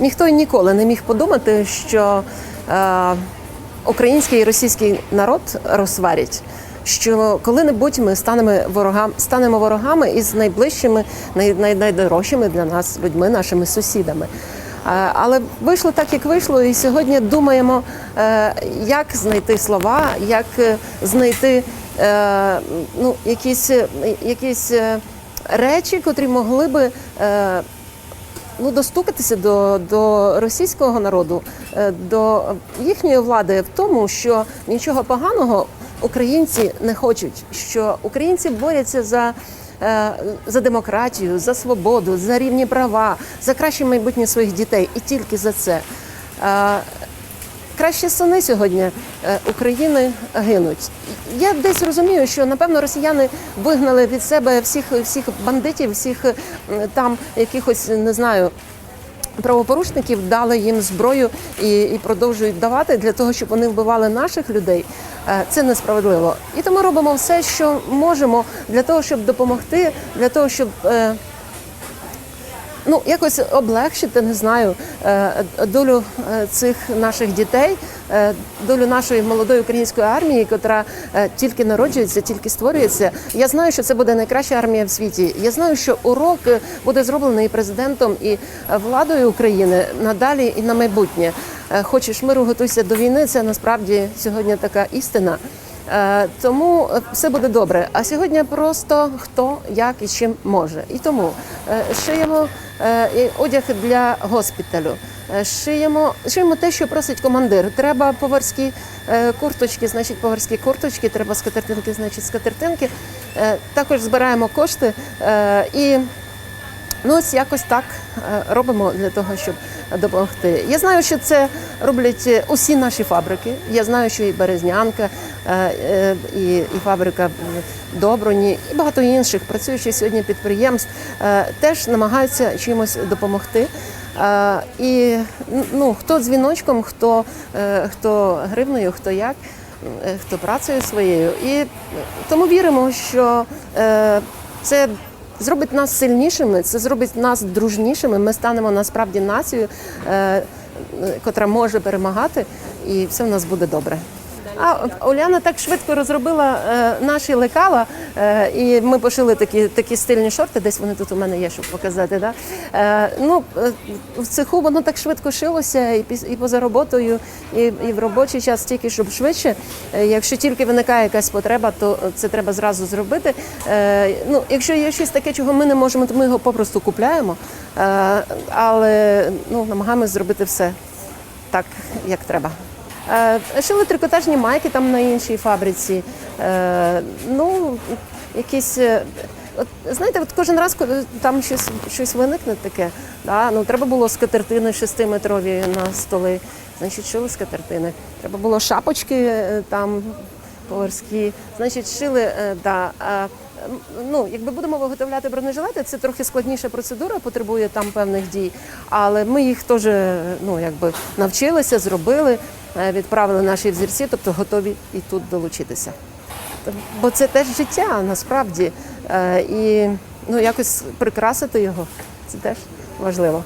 ніхто ніколи не міг подумати, що е, український і російський народ розсварять. Що коли-небудь ми станемо ворогам, станемо ворогами із найближчими, най, най, найдорожчими для нас людьми, нашими сусідами. Е, Але вийшло так, як вийшло, і сьогодні думаємо, е, як знайти слова, як е, знайти ну, якісь, якісь речі, котрі могли би ну, достукатися до, до російського народу, е, до їхньої влади в тому, що нічого поганого українці не хочуть, що українці борються за. е, За демократію, за свободу, за рівні права, за краще майбутнє своїх дітей, і тільки за це. Е, Кращі сини сьогодні е, України гинуть. Я десь розумію, що напевно росіяни вигнали від себе всіх всіх бандитів, всіх там якихось не знаю. Правопорушників дали їм зброю і, і продовжують давати для того, щоб вони вбивали наших людей. Е, Це несправедливо. І тому робимо все, що можемо для того, щоб допомогти, для того, щоб е, ну якось облегшити, не знаю, е, долю е, цих наших дітей, е, долю нашої молодої української армії, яка тільки народжується, тільки створюється. Я знаю, що це буде найкраща армія в світі. Я знаю, що урок буде зроблений президентом і владою України надалі і на майбутнє. Хочеш миру, готуйся до війни. Це насправді сьогодні така істина. Е, Тому все буде добре. А сьогодні просто хто як і чим може. І тому е, шиємо е, одяг для госпіталю. Шиємо, шиємо те, що просить командир. Треба поварські курточки, значить поварські курточки, треба скатертинки, значить скатертинки. Також збираємо кошти і Ну, ось якось так е, робимо для того, щоб допомогти. Я знаю, що це роблять е, усі наші фабрики. Я знаю, що і Березнянка, е, і, і фабрика Доброні, і багато інших працюючих сьогодні підприємств теж намагаються чимось допомогти. І ну, хто дзвіночком, хто, хто гривною, хто як. Хто працею своєю, і тому віримо, що це зробить нас сильнішими, це зробить нас дружнішими. Ми станемо насправді нацією, е, котра може перемагати, і все в нас буде добре. А Оляна так швидко розробила е, наші лекала, і ми пошили такі, такі стильні шорти. Десь вони тут у мене є, щоб показати. Да? Е, ну, е, в цеху воно так швидко шилося, і, і поза роботою, і, і в робочий час, тільки щоб швидше. Е, якщо тільки виникає якась потреба, то це треба зразу зробити. Е, ну, якщо є щось таке, чого ми не можемо, то ми його попросту купляємо. Е, але ну, намагаємось зробити все так, як треба. Е, Шили трикотажні майки там на іншій фабриці. Е, Ну, якісь. е, От, знаєте, от кожен раз, там щось, щось виникне таке, да, ну, треба було скатертини шестиметрові на столи, значить, шили скатертини. Треба було шапочки там поварські, значить, шили, да. Ну, якби будемо виготовляти бронежилети, це трохи складніша процедура, потребує там певних дій. Але ми їх теж ну, якби навчилися, зробили, відправили наші взірці, тобто готові і тут долучитися. Бо це теж життя насправді. Е, І ну, якось прикрасити його це теж важливо.